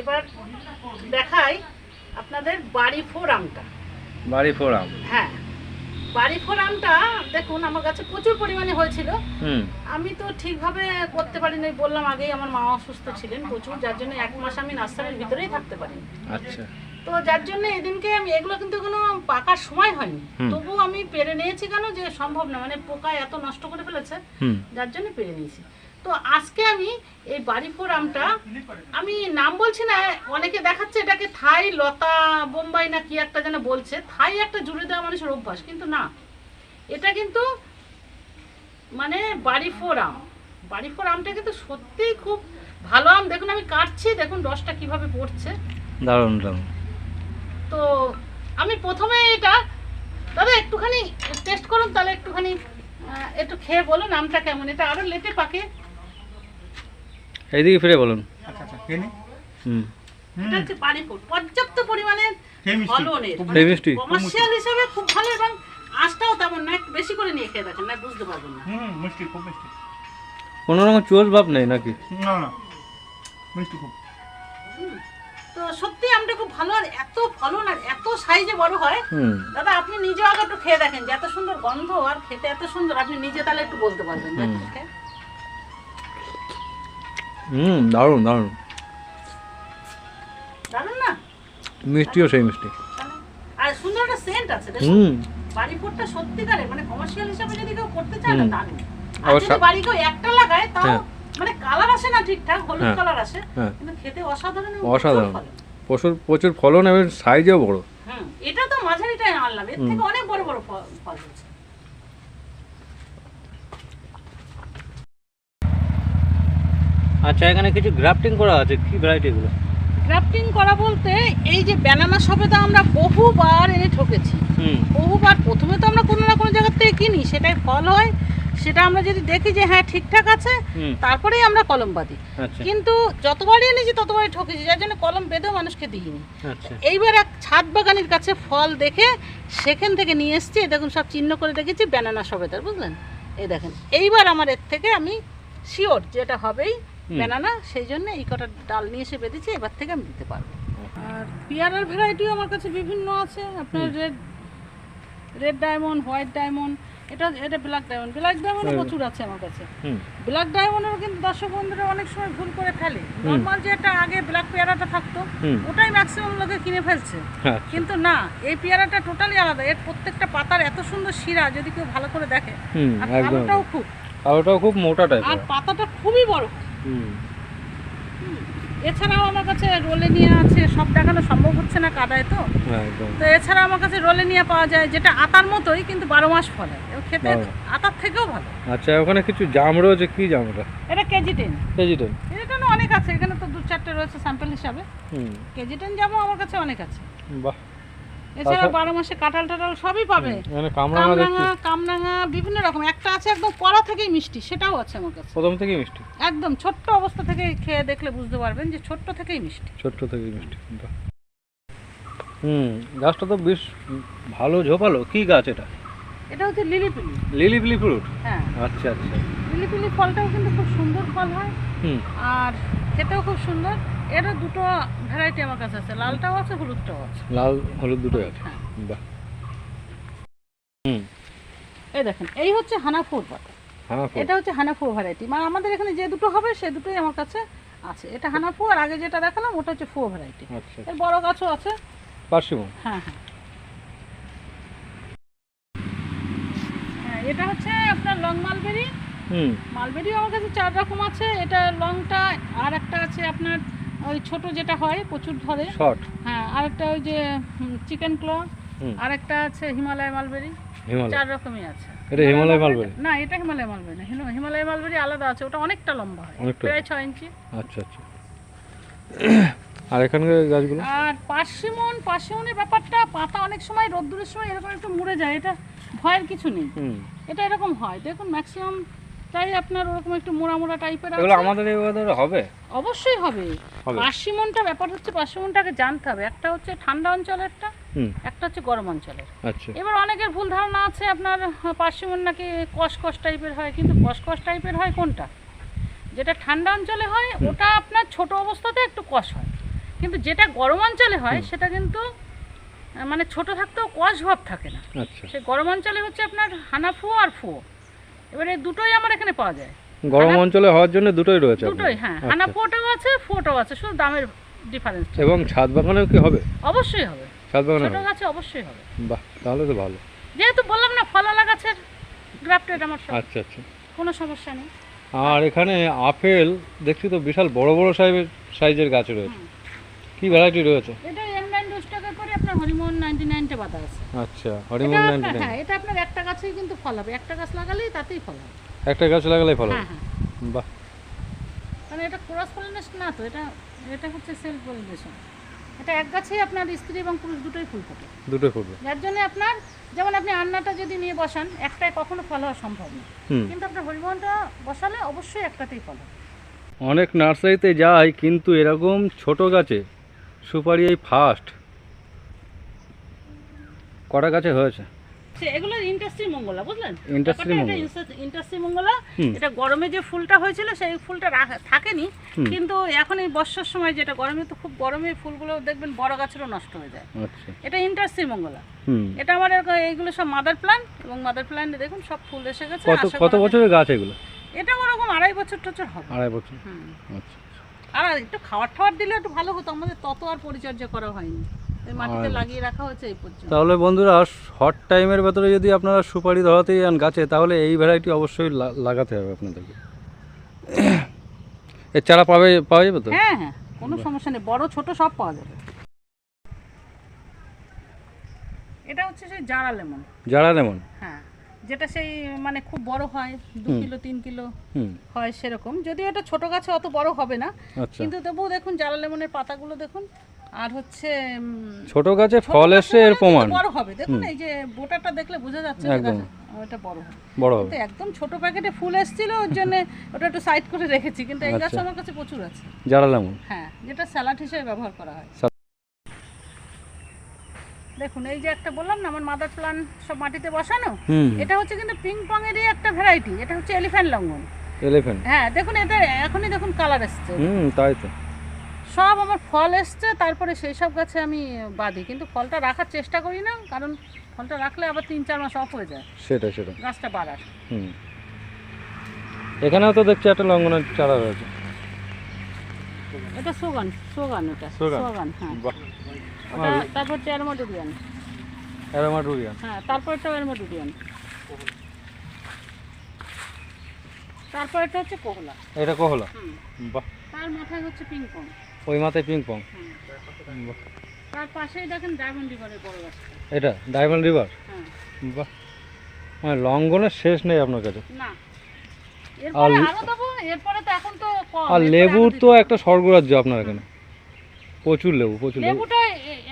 এবার দেখাই আপনাদের বাড়ি ফোর আমটা বাড়ি ফোরাম। হ্যাঁ বাড়ি ফোর আমটা দেখুন আমার কাছে প্রচুর পরিমাণে হয়েছিল। আমি তো ঠিকভাবে করতে পারিনি বললাম আগেই আমার মা অসুস্থ ছিলেন প্রচুর যার জন্য এক মাস আমি নার্সারির ভিতরেই থাকতে পারিনি। আচ্ছা। তো যার জন্য এদিনকে আমি এগুলো কিন্তু কোনো পাকার সময় হয়নি। তবু আমি পেরে নিয়েছি কেন যে সম্ভব না মানে পোকা এত নষ্ট করে ফেলেছে যার জন্য পেরে নিয়েছি। তো আজকে আমি এই বাড়ি ফোর আমটা আমি নাম বলছি না অনেকে দেখাচ্ছে এটাকে থাই লতা বোম্বাই না কি একটা যেন বলছে। থাই একটা জুড়ে দেওয়া মানুষের অভ্যাস কিন্তু না। এটা কিন্তু মানে বাড়ি ফোর আম। বাড়ি ফোর আমটা কিন্তু সত্যিই খুব ভালো আম। দেখুন আমি কাটছি দেখুন রসটা কীভাবে পড়ছে। দারুণ দারুণ। তো আমি প্রথমে এটা দাদা একটুখানি টেস্ট করুন তাহলে একটুখানি একটু খেয়ে বলুন আমটা কেমন। এটা আরও লেটে পাকে। এইদিকে ফিরে বলুন। আচ্ছা আচ্ছা খেয়ে হুম। এটা হচ্ছে পানিপুর পর্যাপ্ত পরিমাণে খেয়ে ফলনের মিষ্টি। কমার্শিয়াল হিসেবে খুব ভালো এবং আঁশটাও তেমন না একটু বেশি করে নিয়ে খেয়ে দেখেন না বুঝতে পারবেন না। হুম মিষ্টি খুব মিষ্টি। কোনো রকম চোষ ভাব নেই নাকি? না না মিষ্টি খুব। তো সত্যি আমটা খুব ভালো আর এত ফলন আর এত সাইজে বড় হয়। হুম। দাদা আপনি নিজেও আগে একটু খেয়ে দেখেন যে এত সুন্দর গন্ধ আর খেতে এত সুন্দর আপনি নিজে তাহলে একটু বলতে পারবেন। হুম। দারুণ দারুণ না মিষ্টিও সেই মিষ্টি আর সুন্দর একটা সেন্ট আছে হুম বাড়ি ফোরটা সত্যিকারের মানে কমার্শিয়াল হিসাবে যদি কেউ করতে চায় না হুম। আর যদি বাড়ি কেউ একটা লাগায় তাও হ্যাঁ। মানে কালার আসে না ঠিকঠাক হলুদ হ্যাঁ। কালার আসে হ্যাঁ কিন্তু খেতে অসাধারণ প্রচুর অসাধারণ ফলন। প্রচুর প্রচুর ফলন এবং সাইজও বড় হুম এটা তো মাঝারিটাই আনলাম এর থেকে অনেক বড় বড় ফল ফল হচ্ছে আচ্ছা এখানে কিছু গ্রাফটিং করা আছে কি ভ্যারাইটিগুলো গ্রাফটিং করা বলতে এই যে ব্যানানা সবেদা আমরা বহুবার এনে ঠকেছি। হুম। বহুবার প্রথমে তো আমরা কোনো না কোনো জায়গা থেকে কিনি সেটাই ফল হয়। সেটা আমরা যদি দেখি যে হ্যাঁ ঠিকঠাক আছে তারপরেই আমরা কলম বাঁধি। আচ্ছা। কিন্তু যতবারই এনেছি ততবারই ঠকেছি যার জন্য কলম বেঁধেও মানুষকে দিইনি। আচ্ছা। এইবার এক ছাদ বাগানের কাছে ফল দেখে সেখান থেকে নিয়ে এসেছি দেখুন সব চিহ্ন করে দেখেছি ব্যানানা সবেদার বুঝলেন? এই দেখেন এইবার আমার এর থেকে আমি শিওর যেটা হবেই। ব্যানানা সেই জন্য এই কটা ডাল নিয়ে এসে বেঁধেছি এবার থেকে আমি দিতে পারব। আর পেয়ারার ভ্যারাইটিও আমার কাছে বিভিন্ন আছে। আপনার red red diamond white diamond এটা এটা ব্ল্যাক ডায়মন্ড ব্ল্যাক ডায়মন্ডও প্রচুর আছে আমার কাছে। ব্ল্যাক ডায়মন্ডেরও কিন্তু দর্শক বন্ধুরা অনেক সময় ভুল করে ফেলে। নর্মাল যে একটা আগে ব্ল্যাক পেয়ারাটা থাকতো ওটাই ম্যাক্সিমাম লোকে কিনে ফেলছে। আচ্ছা কিন্তু না এই পেয়ারাটা টোটালি আলাদা। এর প্রত্যেকটা পাতার এত সুন্দর শিরা যদি কেউ ভালো করে দেখে আর একদম। খুব। খুব মোটা আর পাতাটা খুবই বড়। এছাড়াও আমার কাছে রোলে নিয়ে আছে সব দেখানো সম্ভব হচ্ছে না কাদায় তো। হ্যাঁ তো এছাড়া আমার কাছে রোলে নিয়ে পাওয়া যায় যেটা আতার মতোই কিন্তু বারো মাস ফলে। খেতে। আতার থেকেও ভালো। আচ্ছা ওখানে কিছু জাম রয়েছে কি জামটা এটা কেজি টেন কেজি টেন এটা অনেক আছে এখানে তো দু চারটে রয়েছে স্যাম্পল হিসাবে। হুম। কেজি টেন যাব আমার কাছে অনেক আছে। বাহ। এছাড়া আচ্ছা। বারো মাসে কাঁঠাল টাটাল সবই পাবে। কামরাঙা কামরাঙা বিভিন্ন রকম। একটা আছে একদম কড়া থেকেই মিষ্টি সেটাও আছে আমার কাছে। প্রথম থেকেই মিষ্টি? একদম ছোট্ট অবস্থা থেকে খেয়ে দেখলে বুঝতে পারবেন যে ছোট্ট থেকেই মিষ্টি। ছোট্ট থেকেই মিষ্টি হুম গাছটা তো বেশ ভালো ঝোপালো। কি গাছ এটা? এটা হচ্ছে লিলিপিলি। লিলি বিলি ফ্রুট? হ্যাঁ। আচ্ছা আচ্ছা। লিলিপিলি ফলটাও কিন্তু খুব সুন্দর ফল হয়। হুম। আর খেতেও খুব সুন্দর। এটা দুটো ভ্যারাইটি আমার কাছে আছে। লালটাও আছে হলুদটাও আছে। লাল হলুদ দুটোই আছে। হ্যাঁ। বাহ। হুম। এই দেখেন এই হচ্ছে হানাফুর পাতা এটা হচ্ছে হানাফু ভ্যারাইটি মানে আমাদের এখানে যে দুটো হবে সে দুটোই আমার কাছে আছে। এটা হানাফু আর আগে যেটা দেখালাম ওটা হচ্ছে ফো ভ্যারাইটি আচ্ছা। এর বড় গাছও আছে। পার্সিমন হ্যাঁ হ্যাঁ। হ্যাঁ এটা হচ্ছে আপনার লং মালবেরি। হুম। মালবেরিও আমার কাছে চার রকম আছে। এটা লংটা আর একটা আছে আপনার ওই ছোট যেটা হয় প্রচুর ধরে। শর্ট হ্যাঁ আর একটা ওই যে চিকেন ক্ল হুম। আর একটা আছে হিমালয় মালবেরি চার রকমই আছে। এটা হিমালয় মালবেরি না এটা হিমালয় মালবেরি না। হিমালয় মালবেরি আলাদা আছে ওটা অনেকটা লম্বা হয় প্রায় ছয় ইঞ্চি। আচ্ছা আচ্ছা। আর এখানকার গাছগুলো? আর পার্সিমন পার্সিমনের ব্যাপারটা পাতা অনেক সময় রোদ্দুরের সময় এরকম একটু মুড়ে যায় এটা ভয়ের কিছু নেই। এটা এরকম হয়। দেখুন ম্যাক্সিমাম তাই আপনার ওরকম একটু মোড়া মোড়া টাইপের এগুলো আছে? আমাদের ওয়েদারে হবে। অবশ্যই হবে। পার্সিমনটা ব্যাপার হচ্ছে পার্সিমনটাকে জানতে হবে। একটা হচ্ছে ঠান্ডা অঞ্চলেরটা হুম। একটা হচ্ছে গরম অঞ্চলের। আচ্ছা। এবার অনেকের ভুল ধারণা আছে আপনার পার্সিমন নাকি কসকস টাইপের হয় কিন্তু কসকস টাইপের হয় কোনটা? যেটা ঠান্ডা অঞ্চলে হয় ওটা আপনার ছোট অবস্থাতে একটু কষ হয়। কিন্তু যেটা গরম অঞ্চলে হয় সেটা কিন্তু মানে ছোট থাকতেও কষ ভাব থাকে না। আচ্ছা। সে গরম অঞ্চলে হচ্ছে আপনার হানাফু আর ফু এবারে দুটোই আমার এখানে পাওয়া যায়। গরম অঞ্চলে হওয়ার জন্য দুটোই রয়েছে? দুটোই হ্যাঁ। আচ্ছা। হানাফুটাও আছে ফুটাও আছে শুধু দামের ডিফারেন্স এবং ছাদ বাগানেও কি হবে? অবশ্যই হবে। ছাদ বাগানে ছোট গাছে অবশ্যই হবে। বাহ তাহলে তো ভালো। যেহেতু বললাম না ফলালা গাছের গ্রাফটেড আমার সব আচ্ছা আচ্ছা। কোনো সমস্যা নেই। আর এখানে আপেল দেখছি তো বিশাল বড় বড় সাইজের সাইজের গাছ রয়েছে। কি ভ্যারাইটি রয়েছে? এটা বাধা আছে। আচ্ছা হরিমোহন আপনার নাইনটি হ্যাঁ এটা আপনার একটা গাছেই কিন্তু ফল হবে একটা গাছ লাগালেই তাতেই ফল হবে একটা গাছ লাগালেই ভালো হ্যাঁ হ্যাঁ। বাহ। মানে এটা ক্রস পলিনেশন না তো এটা এটা হচ্ছে সেলফ পলিনেশন এটা এক গাছেই আপনার স্ত্রী এবং পুরুষ দুটোই ফুল ফোটে। দুটোই ফুটবে। যার জন্য আপনার যেমন আপনি আন্নাটা যদি নিয়ে বসান একটাই কখনো ফল হওয়া সম্ভব না। কিন্তু আপনার হরিমোহনটা বসালে অবশ্যই একটাতেই ফল হবে। অনেক নার্সারিতে যাই কিন্তু এরকম ছোট গাছে সুপারি এই ফার্স্ট কটা গাছে হয়েছে? এগুলো ইন্ডাস্ট্রি মঙ্গলা বুঝলেন? এটা মঙ্গলা। ইন্ডাস্ট্রি মঙ্গলা। হুম। এটা গরমে যে ফুলটা হয়েছিল সেই ফুলটা থাকেনি। কিন্তু এখন এই বর্ষার সময় যেটা গরমে তো খুব গরমে ফুলগুলো দেখবেন বড় গাছেরও নষ্ট হয়ে যায়। আচ্ছা। এটা ইন্ডাস্ট্রি মঙ্গলা। এটা আমার এইগুলো সব মাদার প্ল্যান্ট এবং মাদার প্ল্যান্টে দেখুন সব ফুল এসে গেছে কত কত বছরের গাছ এগুলো? এটা ওরকম আড়াই বছর টছর হবে। আড়াই বছর। আচ্ছা। আর একটু খাবার টাবার দিলে একটু ভালো হতো আমাদের তত আর পরিচর্যা করা হয়নি। মাটিতে লাগিয়ে রাখা হয়েছে এই পর্যন্ত। তাহলে বন্ধুরা শর্ট টাইমের ভেতরে যদি আপনারা সুপারি ধরাতে যান গাছে তাহলে এই ভ্যারাইটি অবশ্যই লাগাতে হবে আপনাদেরকে। এর চারা পাবে পাওয়া যাবে তো? হ্যাঁ হ্যাঁ কোনো সমস্যা নেই। বড় ছোট সব পাওয়া যাবে। এটা হচ্ছে সেই জারা লেমন। যারা লেমন? হ্যাঁ যেটা সেই মানে খুব বড় হয় দু কিলো তিন কিলো হুম। হয় সেরকম। যদিও এটা ছোট গাছে অত বড় হবে না আচ্ছা। কিন্তু তবুও দেখুন জারা লেমনের পাতাগুলো দেখুন আর হচ্ছে ছোট গাছে ফল এসছে এর প্রমাণ। বড় হবে। দেখুন এই যে বোটাটা দেখলে বোঝা যাচ্ছে একদম। ওটা বড় হবে। বড় হবে। একদম ছোট প্যাকেটে ফুল এসেছিল ওর জন্য ওটা একটু সাইড করে রেখেছি। কিন্তু এই গাছ আচ্ছা। আমার কাছে প্রচুর আছে। লেমন হ্যাঁ যেটা স্যালাড হিসেবে ব্যবহার করা হয়। দেখুন এই যে একটা বললাম না আমার মাদার প্লান সব মাটিতে বসানো? এটা হচ্ছে কিন্তু পিং পং এরই একটা ভ্যারাইটি এটা হচ্ছে এলিফ্যান্ট লঙ্ঘন এলিফ্যান্ট হ্যাঁ দেখুন এটা এখনই দেখুন কালার এসছে। হুম তাই তো। সব আমার ফল এসছে তারপরে সেই সব গাছে আমি বাঁধি। কিন্তু ফলটা রাখার চেষ্টা করি না কারণ ফলটা রাখলে আবার তিন চার মাস অফ হয়ে যায়। সেটা সেটা গাছটা বাড়ার। হুম। এখানেও তো দেখছি একটা লঙ্ঘনের চারা রয়েছে। এটা সোগান সোগান এটা সোগান? সোগান হ্যাঁ। তারপর হচ্ছে অ্যারোমাডুরিয়ান হ্যাঁ তারপর একটা অ্যারোমাডুরিয়ান তারপর এটা হচ্ছে কোহলা। এটা কহলা? হুম। বাহ। তার মাথায় হচ্ছে পিংপং ওই মাথায় পিং পং তার পাশেই দেখেন ডায়মন্ড রিভারের বড় গাছটা এটা? ডায়মন্ড রিভার হ্যাঁ। বাহ। মানে লঙ্ঘনের শেষ নেই আপনার কাছে? না। আরও দেবো এরপরে তো এখন তো আর লেবুর তো একটা স্বর্গরাজ্য আপনার এখানে। প্রচুর লেবু প্রচুর লেবুটা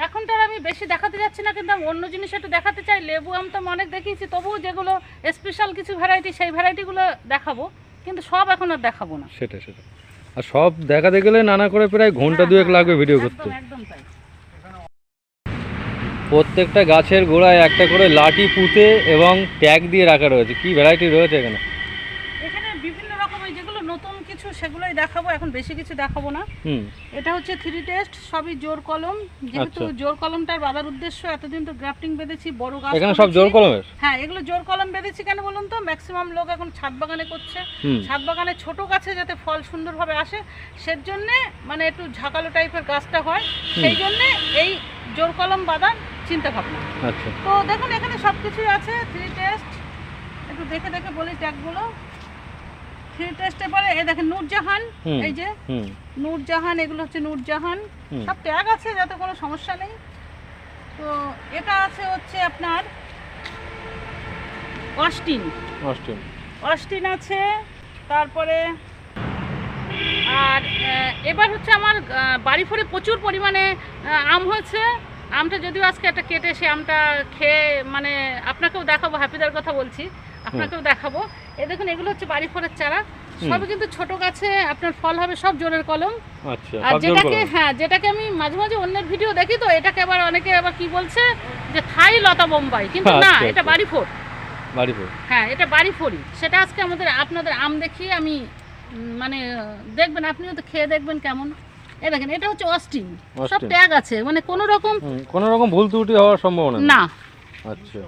এখন তো আমি বেশি দেখাতে যাচ্ছি না কিন্তু অন্য জিনিস একটু দেখাতে চাই। লেবু আমি তো অনেক দেখিয়েছি তবুও যেগুলো স্পেশাল কিছু ভ্যারাইটি সেই ভ্যারাইটিগুলো দেখাবো। কিন্তু সব এখন আর দেখাবো না। সেটা সেটা আর সব দেখাতে গেলে নানা করে প্রায় ঘণ্টা দুয়েক লাগবে ভিডিও করতে। প্রত্যেকটা গাছের গোড়ায় একটা করে লাঠি পুঁতে এবং ট্যাগ দিয়ে রাখা রয়েছে। কি ভ্যারাইটি রয়েছে এখানে বিভিন্ন রকমের যেগুলো নতুন কিছু সেগুলোই দেখাবো এখন বেশি কিছু দেখাবো না। এটা হচ্ছে থ্রি টেস্ট সবই জোর কলম। যেহেতু আচ্ছা। জোর কলমটার বাঁধার উদ্দেশ্য এতদিন তো গ্রাফটিং বেঁধেছি বড় গাছ এখানে সব জোর কলমের? হ্যাঁ এগুলো জোর কলম বেঁধেছি কেন বলুন তো? ম্যাক্সিমাম লোক এখন ছাদ বাগানে করছে। ছাদ বাগানে ছোট গাছে যাতে ফল সুন্দরভাবে আসে সের জন্যে মানে একটু ঝাঁকালো টাইপের গাছটা হয়। সেই জন্যে এই জোর কলম বাঁধার চিন্তা ভাবনা আচ্ছা। তো দেখুন এখানে সব কিছুই আছে থ্রি টেস্ট একটু দেখে দেখে বলি ট্যাগগুলো। থ্রি টেস্টে পরে এই দেখেন নূরজাহান। এই যে নূরজাহান এগুলো হচ্ছে নূরজাহান। সব ট্যাগ আছে যাতে কোনো সমস্যা নেই। তো এটা আছে হচ্ছে আপনার অস্টিন। অস্টিন। অস্টিন আছে তারপরে আর এবার হচ্ছে আমার বাড়ি ফোরে প্রচুর পরিমাণে আম হয়েছে। আমটা যদিও আজকে একটা কেটে সে আমটা খেয়ে মানে আপনাকেও দেখাবো হ্যাপিদার কথা বলছি। আপনাকেও দেখাবো। এ দেখুন এগুলো হচ্ছে বাড়ি ফোরের চারা সবই কিন্তু ছোট গাছে আপনার ফল হবে সব জোরের কলম। আচ্ছা আর যেটাকে হ্যাঁ যেটাকে আমি মাঝে মাঝে অন্যের ভিডিও দেখি তো এটাকে আবার অনেকে আবার কি বলছে যে থাই লতা বোম্বাই কিন্তু না আচ্ছা, এটা। বাড়ি ফোর বাড়ি পড়ে হ্যাঁ এটা বাড়ি ফড়ি সেটা আজকে আমাদের আপনাদের আম দেখিয়ে আমি মানে দেখবেন আপনিও তো খেয়ে দেখবেন কেমন। এ দেখেন এটা হচ্ছে অস্টিন। সব ট্যাগ আছে মানে কোনো রকম কোনো রকম ভুল ত্রুটি হওয়ার সম্ভাবনা। না। আচ্ছা।